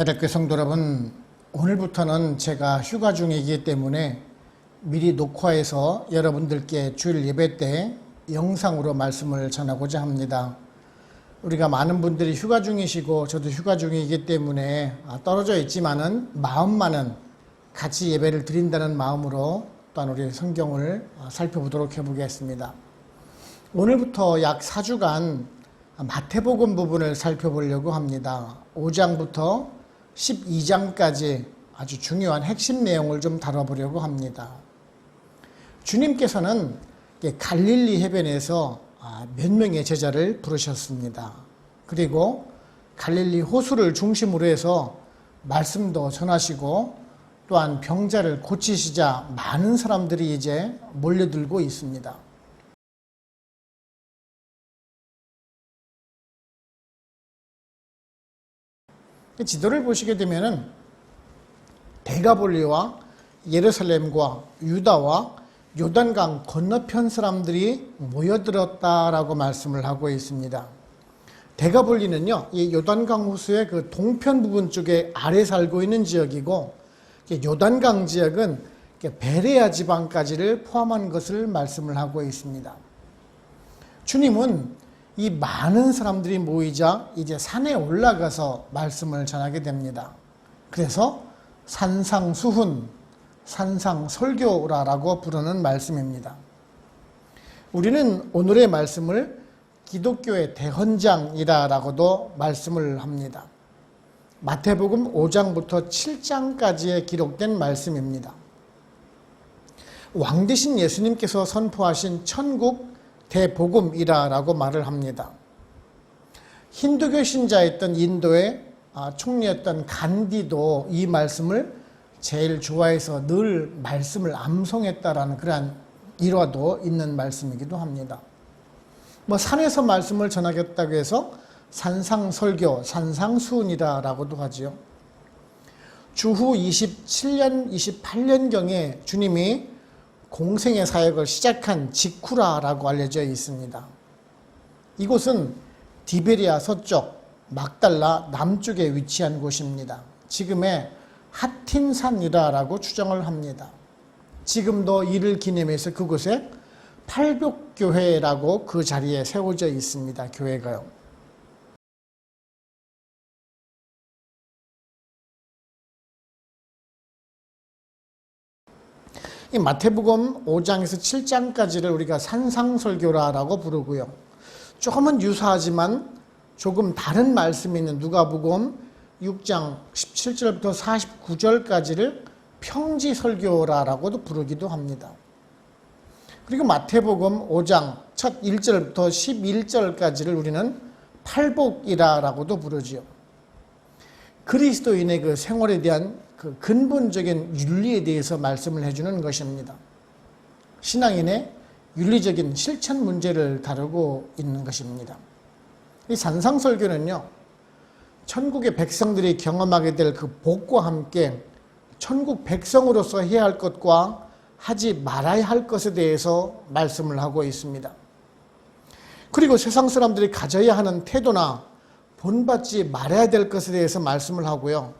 배덕교 성도 여러분, 오늘부터는 제가 휴가 중이기 때문에 미리 녹화해서 여러분들께 주일 예배 때 영상으로 말씀을 전하고자 합니다. 우리가 많은 분들이 휴가 중이시고 저도 휴가 중이기 때문에 아, 떨어져 있지만은 마음만은 같이 예배를 드린다는 마음으로 또한 우리 성경을 아, 살펴보도록 해보겠습니다. 오늘부터 약 4주간 마태복음 부분을 살펴보려고 합니다. 5장부터 12장까지 아주 중요한 핵심 내용을 좀 다뤄보려고 합니다. 주님께서는 갈릴리 해변에서 아, 몇 명의 제자를 부르셨습니다. 그리고 갈릴리 호수를 중심으로 해서 말씀도 전하시고 또한 병자를 고치시자 많은 사람들이 이제 몰려들고 있습니다. 지도를 보시게 되면은 대가볼리와 예루살렘과 유다와 요단강 건너편 사람들이 모여들었다라고 말씀을 하고 있습니다. 대가볼리는요, 이 요단강 호수의 그 동편 부분 쪽에 아래 살고 있는 지역이고, 요단강 지역은 베레아 지방까지를 포함한 것을 말씀을 하고 있습니다. 주님은 이 많은 사람들이 모이자 이제 산에 올라가서 말씀을 전하게 됩니다. 그래서 산상수훈, 산상설교라라고 부르는 말씀입니다. 우리는 오늘의 말씀을 기독교의 대헌장이라라고도 말씀을 합니다. 마태복음 5장부터 7장까지에 기록된 말씀입니다. 왕 대신 예수님께서 선포하신 천국 대복음이라라고 말을 합니다. 힌두교 신자였던 인도의 아, 총리였던 간디도 이 말씀을 제일 좋아해서 늘 말씀을 암송했다라는 그러한 일화도 있는 말씀이기도 합니다. 뭐 산에서 말씀을 전하겠다고 해서 산상설교, 산상수훈이라고도 하지요. 주후 27년, 28년경에 주님이 공생의 사역을 시작한 직후라라고 알려져 있습니다. 이곳은 디베리아 서쪽, 막달라 남쪽에 위치한 곳입니다. 지금의 하틴산이라라고 추정을 합니다. 지금도 이를 기념해서 그곳에 팔복교회라고 그 자리에 세워져 있습니다. 교회가요. 이 마태복음 5장에서 7장까지를 우리가 산상설교라라고 부르고요. 조금은 유사하지만 조금 다른 말씀이 있는 누가복음 6장 17절부터 49절까지를 평지설교라라고도 부르기도 합니다. 그리고 마태복음 5장 첫 1절부터 11절까지를 우리는 팔복이라라고도 부르지요. 그리스도인의 그 생활에 대한 그 근본적인 윤리에 대해서 말씀을 해주는 것입니다. 신앙인의 윤리적인 실천 문제를 다루고 있는 것입니다. 이 산상설교는요, 천국의 백성들이 경험하게 될 그 복과 함께 천국 백성으로서 해야 할 것과 하지 말아야 할 것에 대해서 말씀을 하고 있습니다. 그리고 세상 사람들이 가져야 하는 태도나 본받지 말아야 될 것에 대해서 말씀을 하고요.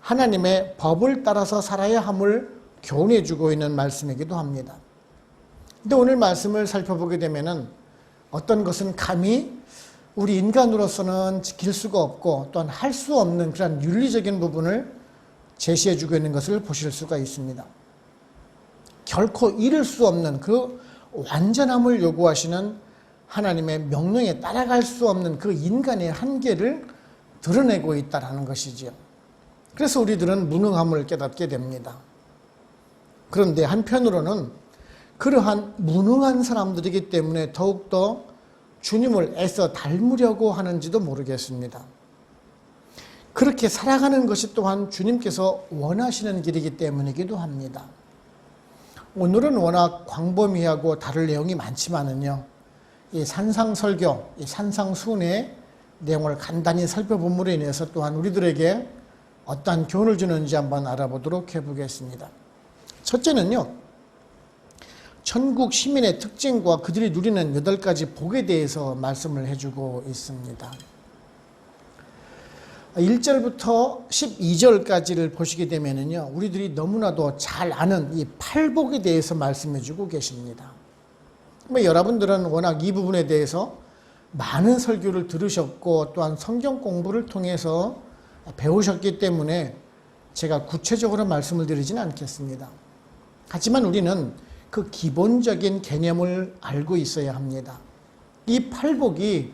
하나님의 법을 따라서 살아야 함을 교훈해 주고 있는 말씀이기도 합니다. 근데 오늘 말씀을 살펴보게 되면은 어떤 것은 감히 우리 인간으로서는 지킬 수가 없고 또한 할 수 없는 그런 윤리적인 부분을 제시해 주고 있는 것을 보실 수가 있습니다. 결코 잃을 수 없는 그 완전함을 요구하시는 하나님의 명령에 따라갈 수 없는 그 인간의 한계를 드러내고 있다라는 것이지요. 그래서 우리들은 무능함을 깨닫게 됩니다. 그런데 한편으로는 그러한 무능한 사람들이기 때문에 더욱더 주님을 애써 닮으려고 하는지도 모르겠습니다. 그렇게 살아가는 것이 또한 주님께서 원하시는 길이기 때문이기도 합니다. 오늘은 워낙 광범위하고 다룰 내용이 많지만은요, 이 산상설교, 이 산상순의 내용을 간단히 살펴봄으로 인해서 또한 우리들에게 어떠한 교훈을 주는지 한번 알아보도록 해보겠습니다. 첫째는요, 천국 시민의 특징과 그들이 누리는 여덟 가지 복에 대해서 말씀을 해주고 있습니다. 1절부터 12절까지를 보시게 되면은요, 우리들이 너무나도 잘 아는 이 팔복에 대해서 말씀해 주고 계십니다. 뭐 여러분들은 워낙 이 부분에 대해서 많은 설교를 들으셨고 또한 성경 공부를 통해서 배우셨기 때문에 제가 구체적으로 말씀을 드리지는 않겠습니다. 하지만 우리는 그 기본적인 개념을 알고 있어야 합니다. 이 팔복이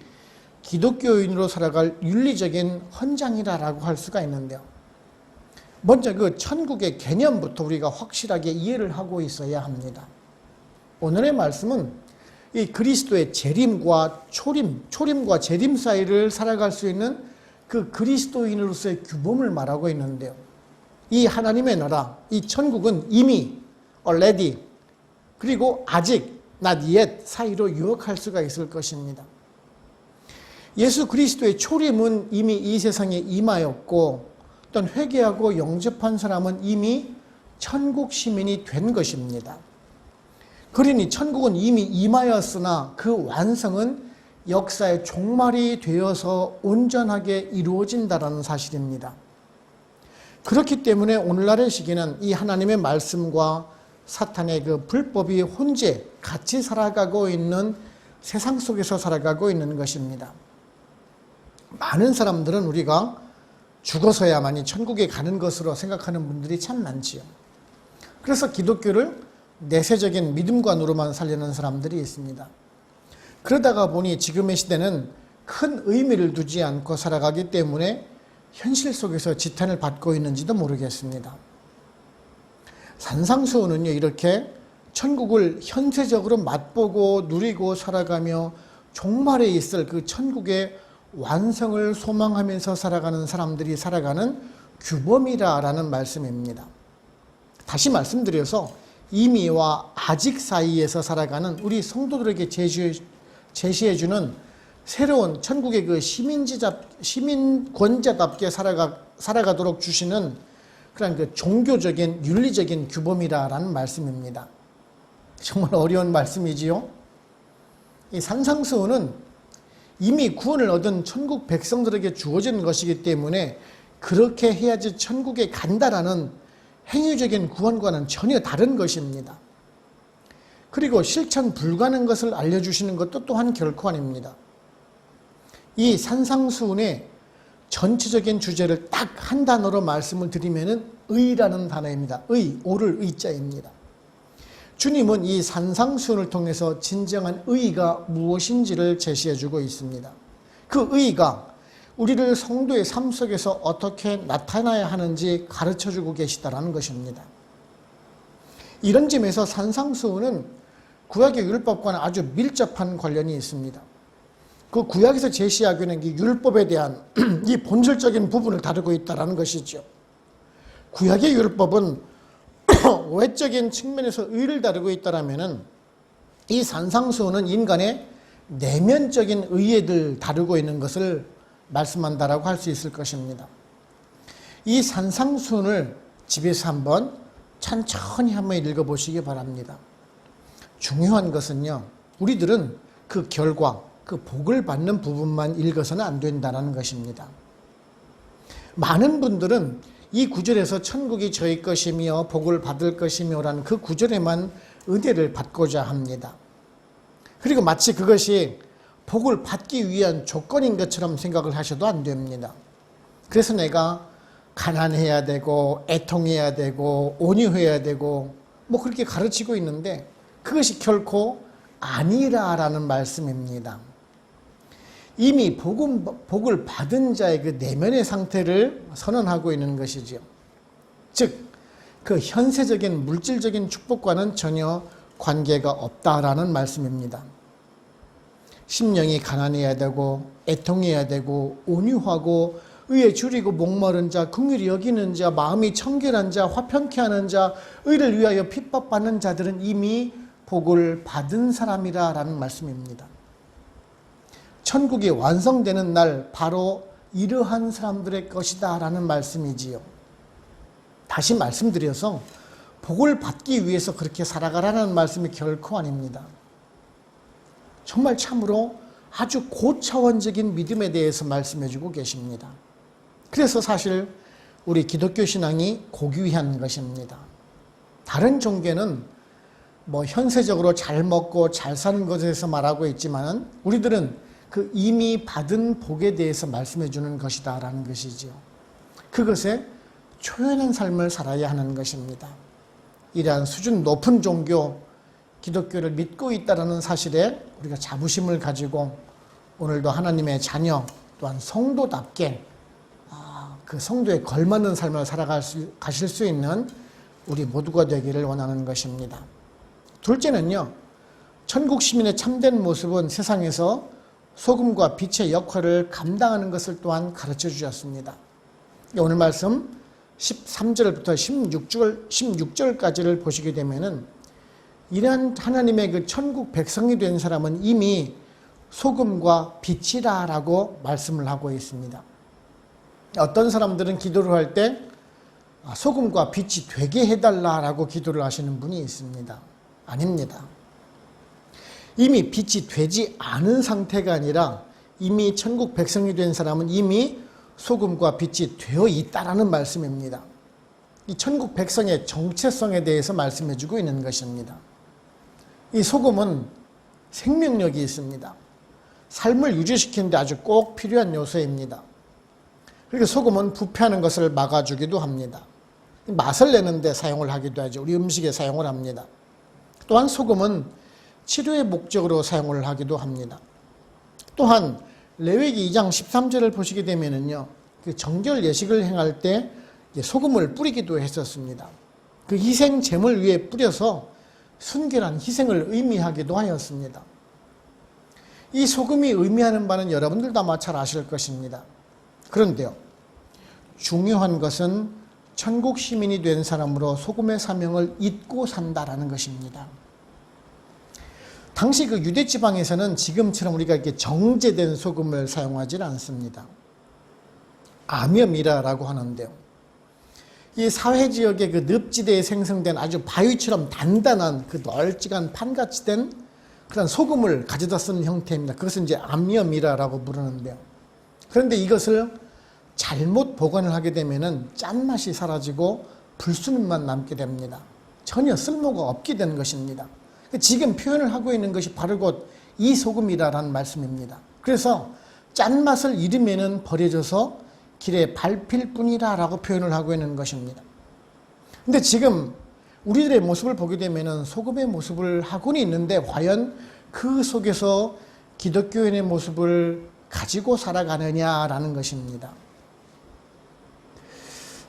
기독교인으로 살아갈 윤리적인 헌장이라고 할 수가 있는데요. 먼저 그 천국의 개념부터 우리가 확실하게 이해를 하고 있어야 합니다. 오늘의 말씀은 이 그리스도의 재림과 초림, 초림과 재림 사이를 살아갈 수 있는 그 그리스도인으로서의 규범을 말하고 있는데요. 이 하나님의 나라, 이 천국은 이미 already 그리고 아직 not yet 사이로 유혹할 수가 있을 것입니다. 예수 그리스도의 초림은 이미 이 세상에 임하였고 또한 회개하고 영접한 사람은 이미 천국 시민이 된 것입니다. 그러니 천국은 이미 임하였으나 그 완성은 역사의 종말이 되어서 온전하게 이루어진다라는 사실입니다. 그렇기 때문에 오늘날의 시기는 이 하나님의 말씀과 사탄의 그 불법이 혼재 같이 살아가고 있는 세상 속에서 살아가고 있는 것입니다. 많은 사람들은 우리가 죽어서야만이 천국에 가는 것으로 생각하는 분들이 참 많지요. 그래서 기독교를 내세적인 믿음관으로만 살려는 사람들이 있습니다. 그러다가 보니 지금의 시대는 큰 의미를 두지 않고 살아가기 때문에 현실 속에서 지탄을 받고 있는지도 모르겠습니다. 산상수훈은요, 이렇게 천국을 현세적으로 맛보고 누리고 살아가며 종말에 있을 그 천국의 완성을 소망하면서 살아가는 사람들이 살아가는 규범이라라는 말씀입니다. 다시 말씀드려서 이미와 아직 사이에서 살아가는 우리 성도들에게 제시 해 주는 새로운 천국의 그 시민지자 시민권자답게 살아가 살아가도록 주시는 그런 그 종교적인 윤리적인 규범이라라는 말씀입니다. 정말 어려운 말씀이지요. 이 산상수훈은 이미 구원을 얻은 천국 백성들에게 주어진 것이기 때문에 그렇게 해야지 천국에 간다라는 행위적인 구원과는 전혀 다른 것입니다. 그리고 실천 불가능 것을 알려주시는 것도 또한 결코 아닙니다. 이 산상수훈의 전체적인 주제를 딱 한 단어로 말씀을 드리면은 의라는 단어입니다. 의, 오를 의자입니다. 주님은 이 산상수훈을 통해서 진정한 의가 무엇인지를 제시해 주고 있습니다. 그 의가 우리를 성도의 삶 속에서 어떻게 나타나야 하는지 가르쳐 주고 계시다라는 것입니다. 이런 점에서 산상수훈은 구약의 율법과는 아주 밀접한 관련이 있습니다. 그 구약에서 제시하고 있는 이 율법에 대한 이 본질적인 부분을 다루고 있다는 것이죠. 구약의 율법은 외적인 측면에서 의를 다루고 있다라면은 이 산상수훈은 인간의 내면적인 의에들 다루고 있는 것을 말씀한다라고 할 수 있을 것입니다. 이 산상수훈을 집에서 한번 천천히 한번 읽어보시기 바랍니다. 중요한 것은요, 우리들은 그 결과, 그 복을 받는 부분만 읽어서는 안 된다는 것입니다. 많은 분들은 이 구절에서 천국이 저희 것이며 복을 받을 것이며라는 그 구절에만 은혜를 받고자 합니다. 그리고 마치 그것이 복을 받기 위한 조건인 것처럼 생각을 하셔도 안 됩니다. 그래서 내가 가난해야 되고 애통해야 되고 온유해야 되고 뭐 그렇게 가르치고 있는데 그것이 결코 아니라라는 말씀입니다. 이미 복음, 복을 받은 자의 그 내면의 상태를 선언하고 있는 것이죠. 즉, 그 현세적인 물질적인 축복과는 전혀 관계가 없다라는 말씀입니다. 심령이 가난해야 되고, 애통해야 되고, 온유하고, 의에 줄이고 목마른 자, 긍휼히 여기는 자, 마음이 청결한 자, 화평케 하는 자, 의를 위하여 핍박받는 자들은 이미 복을 받은 사람이라 라는 말씀입니다. 천국이 완성되는 날 바로 이러한 사람들의 것이다 라는 말씀이지요. 다시 말씀드려서 복을 받기 위해서 그렇게 살아가라는 말씀이 결코 아닙니다. 정말 참으로 아주 고차원적인 믿음에 대해서 말씀해 주고 계십니다. 그래서 사실 우리 기독교 신앙이 고귀한 것입니다. 다른 종교는 뭐 현세적으로 잘 먹고 잘 사는 것에서 말하고 있지만은 우리들은 그 이미 받은 복에 대해서 말씀해 주는 것이다라는 것이지요. 그것에 초연한 삶을 살아야 하는 것입니다. 이러한 수준 높은 종교 기독교를 믿고 있다라는 사실에 우리가 자부심을 가지고 오늘도 하나님의 자녀 또한 성도답게 아, 그 성도에 걸맞는 삶을 살아갈 수, 가실 수 있는 우리 모두가 되기를 원하는 것입니다. 둘째는요, 천국 시민의 참된 모습은 세상에서 소금과 빛의 역할을 감당하는 것을 또한 가르쳐 주셨습니다. 오늘 말씀 13절부터 16절, 16절까지를 보시게 되면은 이러한 하나님의 그 천국 백성이 된 사람은 이미 소금과 빛이라 라고 말씀을 하고 있습니다. 어떤 사람들은 기도를 할때 아, 소금과 빛이 되게 해달라 라고 기도를 하시는 분이 있습니다. 아닙니다. 이미 빛이 되지 않은 상태가 아니라 이미 천국 백성이 된 사람은 이미 소금과 빛이 되어 있다라는 말씀입니다. 이 천국 백성의 정체성에 대해서 말씀해 주고 있는 것입니다. 이 소금은 생명력이 있습니다. 삶을 유지시키는데 아주 꼭 필요한 요소입니다. 그리고 소금은 부패하는 것을 막아주기도 합니다. 맛을 내는데 사용을 하기도 하죠. 우리 음식에 사용을 합니다. 또한 소금은 치료의 목적으로 사용을 하기도 합니다. 또한 레위기 2장 13절을 보시게 되면은요, 그 정결 예식을 행할 때 소금을 뿌리기도 했었습니다. 그 희생 제물 위에 뿌려서 순결한 희생을 의미하기도 하였습니다. 이 소금이 의미하는 바는 여러분들도 아마 잘 아실 것입니다. 그런데요, 중요한 것은 천국 시민이 된 사람으로 소금의 사명을 잊고 산다라는 것입니다. 당시 그 유대 지방에서는 지금처럼 우리가 이렇게 정제된 소금을 사용하지 않습니다. 아미미라라고 하는데요. 이 사회 지역의 그 늪지대에 생성된 아주 바위처럼 단단한 그 널찍한 판같이 된 그런 소금을 가져다 쓰는 형태입니다. 그것은 이제 암염이라라고 부르는데요. 그런데 이것을 잘못 보관을 하게 되면은 짠맛이 사라지고 불순물만 남게 됩니다. 전혀 쓸모가 없게 되는 것입니다. 지금 표현을 하고 있는 것이 바로 곧 이 소금이라는 말씀입니다. 그래서 짠맛을 잃으면은 버려져서 길에 밟힐 뿐이라라고 표현을 하고 있는 것입니다. 근데 지금 우리들의 모습을 보게 되면은 소금의 모습을 하고는 있는데 과연 그 속에서 기독교인의 모습을 가지고 살아가느냐라는 것입니다.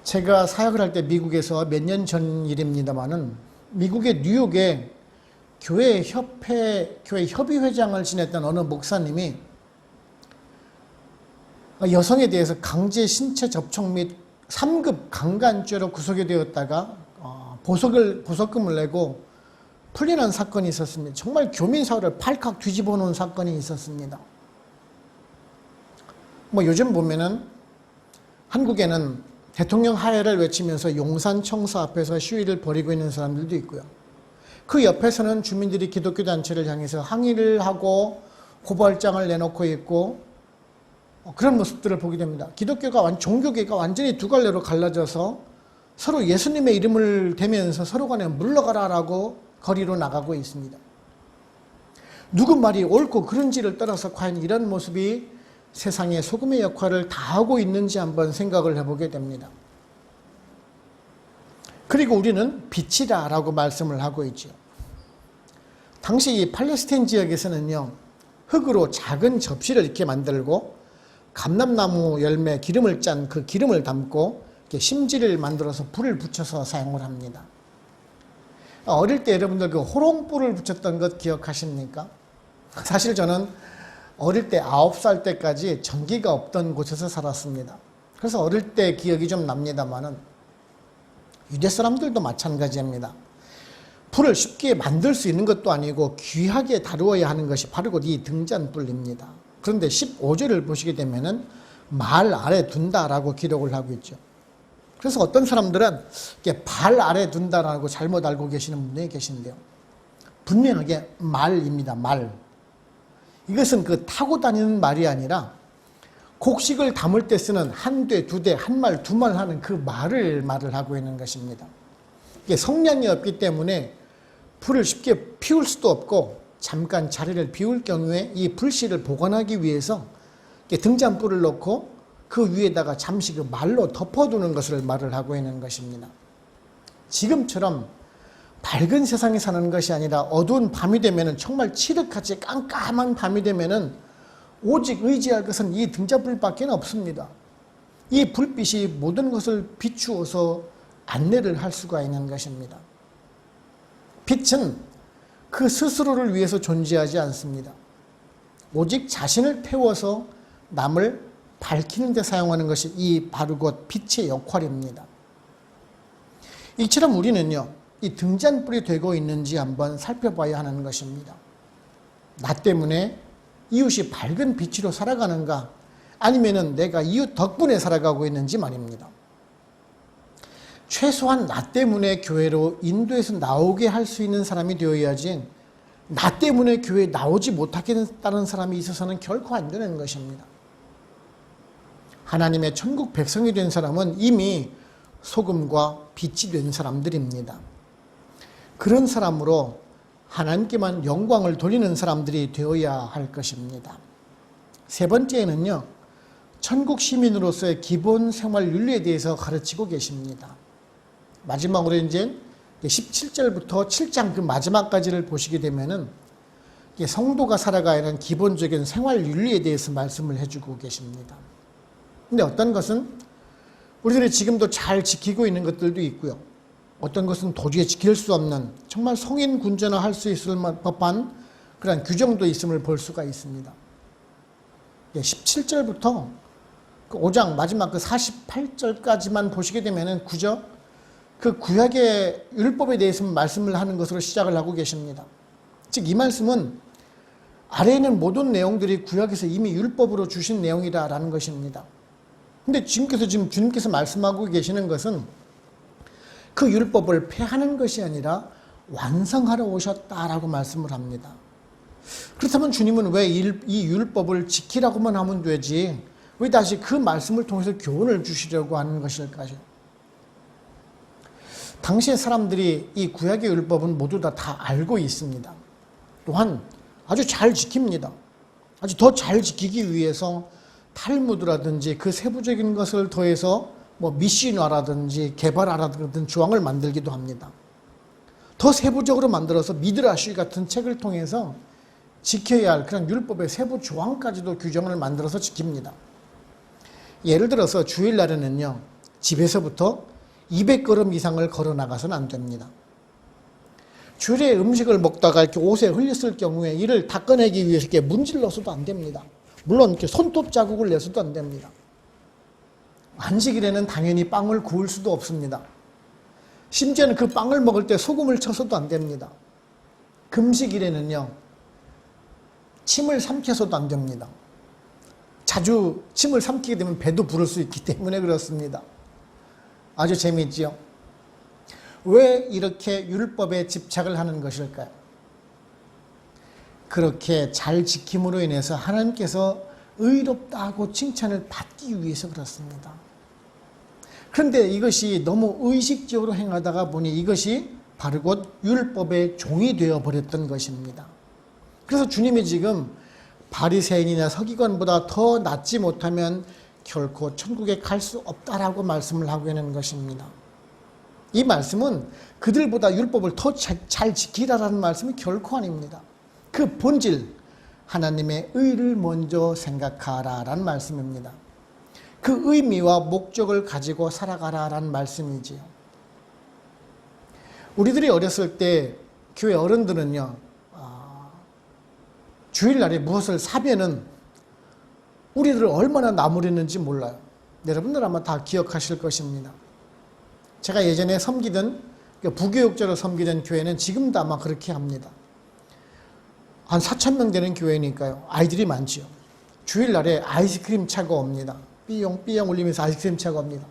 제가 사역을 할 때 미국에서 몇 년 전 일입니다만은 미국의 뉴욕에 교회 협회 교회 협의 회장을 지냈던 어느 목사님이 여성에 대해서 강제 신체 접촉 및 3급 강간죄로 구속이 되었다가 어, 보석을 보석금을 내고 풀려난 사건이 있었습니다. 정말 교민 사회를 팔칵 뒤집어 놓은 사건이 있었습니다. 뭐 요즘 보면은 한국에는 대통령 하야를 외치면서 용산 청사 앞에서 시위를 벌이고 있는 사람들도 있고요. 그 옆에서는 주민들이 기독교 단체를 향해서 항의를 하고 고발장을 내놓고 있고 어, 그런 모습들을 보게 됩니다. 기독교가 종교계가 완전히 두 갈래로 갈라져서 서로 예수님의 이름을 대면서 서로 간에 물러가라라고 거리로 나가고 있습니다. 누구 말이 옳고 그른지를 떠나서 과연 이런 모습이 세상에 소금의 역할을 다하고 있는지 한번 생각을 해보게 됩니다. 그리고 우리는 빛이다 라고 말씀을 하고 있죠. 당시 팔레스타인 지역에서는요, 흙으로 작은 접시를 이렇게 만들고 감람나무 열매 기름을 짠 그 기름을 담고 심지를 만들어서 불을 붙여서 사용을 합니다. 어릴 때 여러분들 그 호롱불을 붙였던 것 기억하십니까? 사실 저는 어릴 때 아홉 살 때까지 전기가 없던 곳에서 살았습니다. 그래서 어릴 때 기억이 좀 납니다만은 유대 사람들도 마찬가지입니다. 불을 쉽게 만들 수 있는 것도 아니고 귀하게 다루어야 하는 것이 바로 이 등잔불입니다. 그런데 15절을 보시게 되면은 말 아래 둔다라고 기록을 하고 있죠. 그래서 어떤 사람들은 발 아래 둔다라고 잘못 알고 계시는 분들이 계신데요. 분명하게 말입니다. 말. 이것은 그 타고 다니는 말이 아니라 곡식을 담을 때 쓰는 한 대, 두 대, 한 말, 두 말 하는 그 말을 말을 하고 있는 것입니다. 이게 성량이 없기 때문에 불을 쉽게 피울 수도 없고 잠깐 자리를 비울 경우에 이 불씨를 보관하기 위해서 등잔불을 넣고 그 위에다가 잠시 그 말로 덮어두는 것을 말을 하고 있는 것입니다. 지금처럼 밝은 세상에 사는 것이 아니라 어두운 밤이 되면은 정말 칠흑같이 깜깜한 밤이 되면은 오직 의지할 것은 이 등잔불밖에 없습니다. 이 불빛이 모든 것을 비추어서 안내를 할 수가 있는 것입니다. 빛은 그 스스로를 위해서 존재하지 않습니다. 오직 자신을 태워서 남을 밝히는 데 사용하는 것이 이 바르고 빛의 역할입니다. 이처럼 우리는요, 이 등잔불이 되고 있는지 한번 살펴봐야 하는 것입니다. 나 때문에 이웃이 밝은 빛으로 살아가는가, 아니면은 내가 이웃 덕분에 살아가고 있는지 말입니다. 최소한 나 때문에 교회로 인도에서 나오게 할 수 있는 사람이 되어야지 나 때문에 교회에 나오지 못하겠다는 사람이 있어서는 결코 안 되는 것입니다. 하나님의 천국 백성이 된 사람은 이미 소금과 빛이 된 사람들입니다. 그런 사람으로 하나님께만 영광을 돌리는 사람들이 되어야 할 것입니다. 세 번째는요, 천국 시민으로서의 기본 생활 윤리에 대해서 가르치고 계십니다. 마지막으로 이제 17절부터 7장 그 마지막까지를 보시게 되면은 성도가 살아가야 하는 기본적인 생활 윤리에 대해서 말씀을 해주고 계십니다. 근데 어떤 것은 우리들이 지금도 잘 지키고 있는 것들도 있고요. 어떤 것은 도저히 지킬 수 없는 정말 성인 군전화 할수 있을 법한 그런 규정도 있음을 볼 수가 있습니다. 17절부터 그 5장 마지막 그 48절까지만 보시게 되면은 그저 그 구약의 율법에 대해서 말씀을 하는 것으로 시작을 하고 계십니다. 즉 이 말씀은 아래에 있는 모든 내용들이 구약에서 이미 율법으로 주신 내용이다라는 것입니다. 근데 지금께서 지금 주님께서 말씀하고 계시는 것은 그 율법을 폐하는 것이 아니라 완성하러 오셨다라고 말씀을 합니다. 그렇다면 주님은 왜 이 율법을 지키라고만 하면 되지 왜 다시 그 말씀을 통해서 교훈을 주시려고 하는 것일까요? 당시의 사람들이 이 구약의 율법은 모두 다, 다 알고 있습니다. 또한 아주 잘 지킵니다. 아주 더 잘 지키기 위해서 탈무드라든지 그 세부적인 것을 더해서 뭐 미시나라든지 개발하라든지 조항을 만들기도 합니다. 더 세부적으로 만들어서 미드라시 같은 책을 통해서 지켜야 할 그런 율법의 세부 조항까지도 규정을 만들어서 지킵니다. 예를 들어서 주일날에는요, 집에서부터 200걸음 이상을 걸어 나가서는 안 됩니다. 주일에 음식을 먹다가 이렇게 옷에 흘렸을 경우에 이를 닦아내기 위해서 이렇게 문질러서도 안 됩니다. 물론 이렇게 손톱 자국을 내서도 안 됩니다. 안식일에는 당연히 빵을 구울 수도 없습니다. 심지어는 그 빵을 먹을 때 소금을 쳐서도 안 됩니다. 금식일에는요, 침을 삼켜서도 안 됩니다. 자주 침을 삼키게 되면 배도 부를 수 있기 때문에 그렇습니다. 아주 재미있지요? 왜 이렇게 율법에 집착을 하는 것일까요? 그렇게 잘 지킴으로 인해서 하나님께서 의롭다고 칭찬을 받기 위해서 그렇습니다. 그런데 이것이 너무 의식적으로 행하다가 보니 이것이 바로 곧 율법의 종이 되어 버렸던 것입니다. 그래서 주님이 지금 바리새인이나 서기관보다 더 낫지 못하면 결코 천국에 갈 수 없다라고 말씀을 하고 있는 것입니다. 이 말씀은 그들보다 율법을 더 잘 지키라라는 말씀이 결코 아닙니다. 그 본질, 하나님의 의를 먼저 생각하라라는 말씀입니다. 그 의미와 목적을 가지고 살아가라라는 말씀이지요. 우리들이 어렸을 때 교회 어른들은요, 아, 주일날에 무엇을 사면은 우리들을 얼마나 나무랬는지 몰라요. 여러분들 아마 다 기억하실 것입니다. 제가 예전에 섬기던 그러니까 부교육자로 섬기던 교회는 지금도 아마 그렇게 합니다. 한 4천 명 되는 교회니까요. 아이들이 많지요. 주일날에 아이스크림 차가 옵니다. 삐용 삐용 울리면서 아이스크림 차가 옵니다.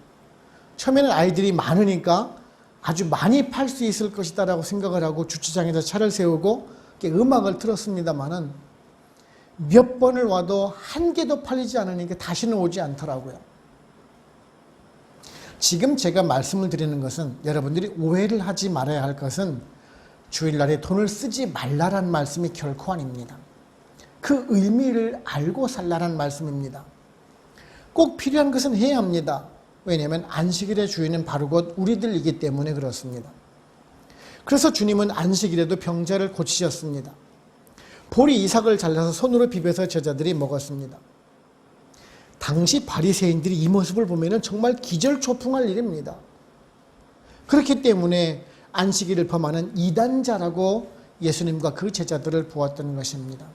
처음에는 아이들이 많으니까 아주 많이 팔 수 있을 것이다라고 생각을 하고 주차장에서 차를 세우고 음악을 틀었습니다마는 몇 번을 와도 한 개도 팔리지 않으니까 다시는 오지 않더라고요. 지금 제가 말씀을 드리는 것은 여러분들이 오해를 하지 말아야 할 것은 주일날에 돈을 쓰지 말라란 말씀이 결코 아닙니다. 그 의미를 알고 살라란 말씀입니다. 꼭 필요한 것은 해야 합니다. 왜냐하면 안식일의 주인은 바로 곧 우리들이기 때문에 그렇습니다. 그래서 주님은 안식일에도 병자를 고치셨습니다. 보리 이삭을 잘라서 손으로 비벼서 제자들이 먹었습니다. 당시 바리새인들이 이 모습을 보면 정말 기절초풍할 일입니다. 그렇기 때문에 안식일을 범하는 이단자라고 예수님과 그 제자들을 보았던 것입니다.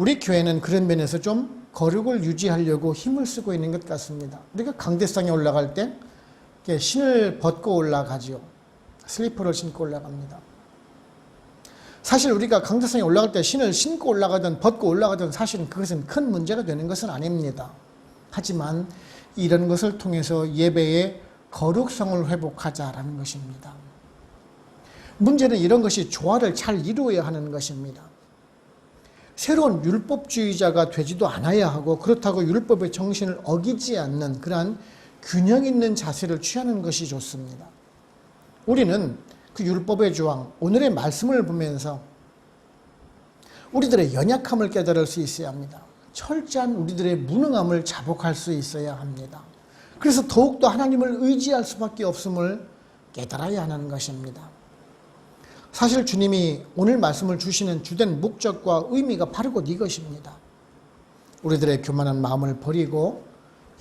우리 교회는 그런 면에서 좀 거룩을 유지하려고 힘을 쓰고 있는 것 같습니다. 우리가 강대상에 올라갈 때 신을 벗고 올라가지요. 슬리퍼를 신고 올라갑니다. 사실 우리가 강대상에 올라갈 때 신을 신고 올라가든 벗고 올라가든 사실은 그것은 큰 문제가 되는 것은 아닙니다. 하지만 이런 것을 통해서 예배의 거룩성을 회복하자라는 것입니다. 문제는 이런 것이 조화를 잘 이루어야 하는 것입니다. 새로운 율법주의자가 되지도 않아야 하고 그렇다고 율법의 정신을 어기지 않는 그러한 균형 있는 자세를 취하는 것이 좋습니다. 우리는 그 율법의 조항, 오늘의 말씀을 보면서 우리들의 연약함을 깨달을 수 있어야 합니다. 철저한 우리들의 무능함을 자복할 수 있어야 합니다. 그래서 더욱더 하나님을 의지할 수밖에 없음을 깨달아야 하는 것입니다. 사실 주님이 오늘 말씀을 주시는 주된 목적과 의미가 바로 곧 이것입니다. 우리들의 교만한 마음을 버리고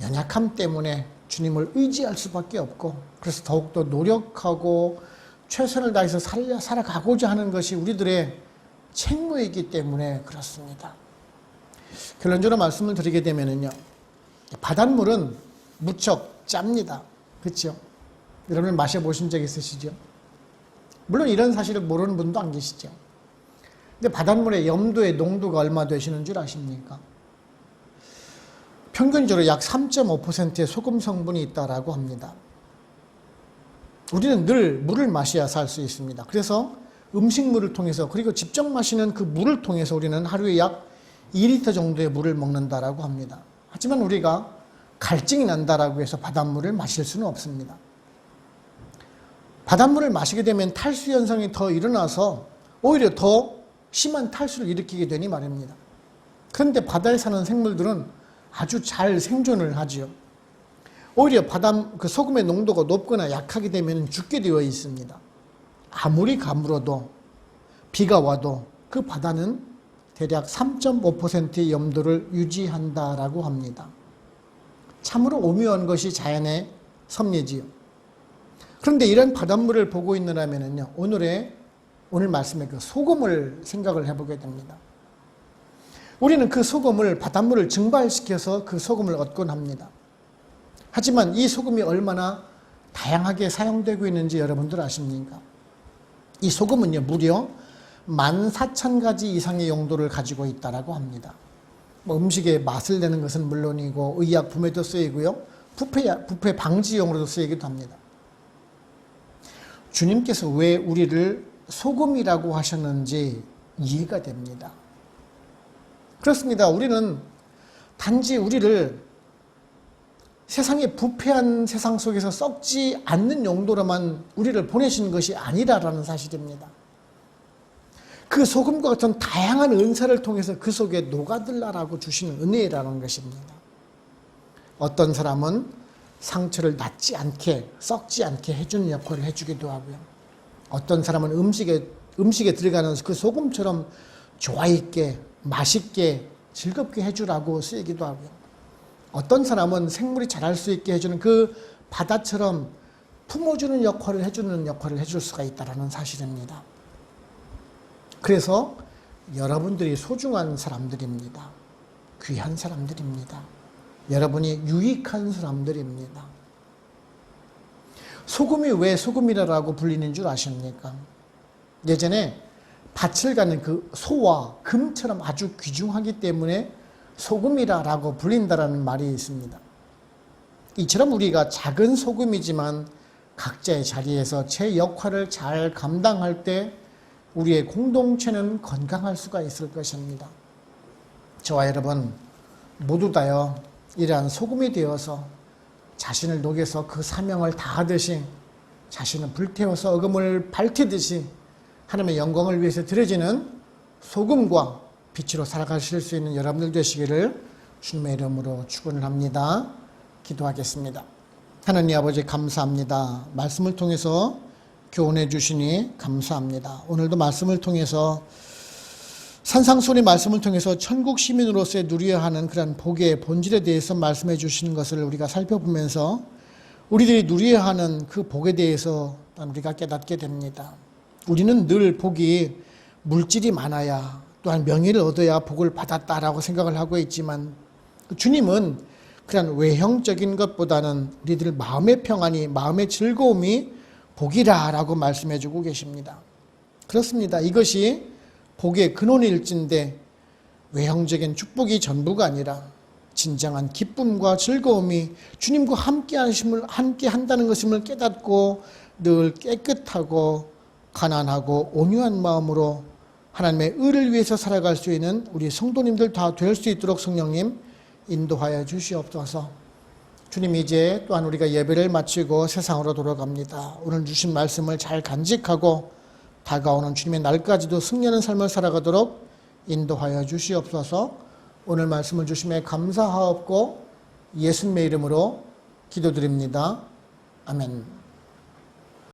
연약함 때문에 주님을 의지할 수밖에 없고 그래서 더욱더 노력하고 최선을 다해서 살아가고자 하는 것이 우리들의 책무이기 때문에 그렇습니다. 결론적으로 말씀을 드리게 되면요. 바닷물은 무척 짭니다. 그렇죠? 여러분 마셔보신 적 있으시죠? 물론 이런 사실을 모르는 분도 안 계시죠. 근데 바닷물의 염도의 농도가 얼마 되시는 줄 아십니까? 평균적으로 약 3.5%의 소금 성분이 있다라고 합니다. 우리는 늘 물을 마셔야 살 수 있습니다. 그래서 음식물을 통해서 그리고 직접 마시는 그 물을 통해서 우리는 하루에 약 2리터 정도의 물을 먹는다라고 합니다. 하지만 우리가 갈증이 난다라고 해서 바닷물을 마실 수는 없습니다. 바닷물을 마시게 되면 탈수 현상이 더 일어나서 오히려 더 심한 탈수를 일으키게 되니 말입니다. 그런데 바다에 사는 생물들은 아주 잘 생존을 하지요. 오히려 바다 그 소금의 농도가 높거나 약하게 되면 죽게 되어 있습니다. 아무리 가물어도 비가 와도 그 바다는 대략 3.5%의 염도를 유지한다라고 합니다. 참으로 오묘한 것이 자연의 섭리지요. 그런데 이런 바닷물을 보고 있느라면요 오늘의 오늘 말씀의 그 소금을 생각을 해보게 됩니다. 우리는 그 소금을 바닷물을 증발시켜서 그 소금을 얻곤 합니다. 하지만 이 소금이 얼마나 다양하게 사용되고 있는지 여러분들 아십니까? 이 소금은요, 무려 14,000가지 이상의 용도를 가지고 있다라고 합니다. 뭐 음식에 맛을 내는 것은 물론이고 의약품에도 쓰이고요. 부패, 부패 방지용으로도 쓰이기도 합니다. 주님께서 왜 우리를 소금이라고 하셨는지 이해가 됩니다. 그렇습니다. 우리는 단지 우리를 세상의 부패한 세상 속에서 썩지 않는 용도로만 우리를 보내신 것이 아니라라는 사실입니다. 그 소금과 같은 다양한 은사를 통해서 그 속에 녹아들라라고 주시는 은혜라는 것입니다. 어떤 사람은 상처를 낫지 않게, 썩지 않게 해주는 역할을 해주기도 하고요. 어떤 사람은 음식에, 음식에 들어가는 그 소금처럼 좋아 있게, 맛있게, 즐겁게 해주라고 쓰이기도 하고요. 어떤 사람은 생물이 자랄 수 있게 해주는 그 바다처럼 품어주는 역할을 해주는 역할을 해줄 수가 있다는 사실입니다. 그래서 여러분들이 소중한 사람들입니다. 귀한 사람들입니다. 여러분이 유익한 사람들입니다. 소금이 왜 소금이라고 불리는 줄 아십니까? 예전에 밭을 가는 그 소와 금처럼 아주 귀중하기 때문에 소금이라고 불린다라는 말이 있습니다. 이처럼 우리가 작은 소금이지만 각자의 자리에서 제 역할을 잘 감당할 때 우리의 공동체는 건강할 수가 있을 것입니다. 저와 여러분 모두 다요 이러한 소금이 되어서 자신을 녹여서 그 사명을 다하듯이 자신을 불태워서 어금을 밝히듯이 하나님의 영광을 위해서 드려지는 소금과 빛으로 살아가실 수 있는 여러분들 되시기를 주님의 이름으로 축원을 합니다. 기도하겠습니다. 하나님 아버지 감사합니다. 말씀을 통해서 교훈해 주시니 감사합니다. 오늘도 말씀을 통해서 산상소리 말씀을 통해서 천국 시민으로서의 누려야 하는 그런 복의 본질에 대해서 말씀해 주시는 것을 우리가 살펴보면서 우리들이 누려야 하는 그 복에 대해서 우리가 깨닫게 됩니다. 우리는 늘 복이 물질이 많아야 또한 명예를 얻어야 복을 받았다라고 생각을 하고 있지만 주님은 그런 외형적인 것보다는 우리들 마음의 평안이 마음의 즐거움이 복이라라고 말씀해 주고 계십니다. 그렇습니다. 이것이 복의 근원일진데 외형적인 축복이 전부가 아니라 진정한 기쁨과 즐거움이 주님과 함께 하심을 함께 한다는 것임을 깨닫고 늘 깨끗하고 가난하고 온유한 마음으로 하나님의 의를 위해서 살아갈 수 있는 우리 성도님들 다 될 수 있도록 성령님 인도하여 주시옵소서. 주님 이제 또한 우리가 예배를 마치고 세상으로 돌아갑니다. 오늘 주신 말씀을 잘 간직하고 다가오는 주님의 날까지도 승리하는 삶을 살아가도록 인도하여 주시옵소서. 오늘 말씀을 주심에 감사하옵고 예수님의 이름으로 기도드립니다. 아멘.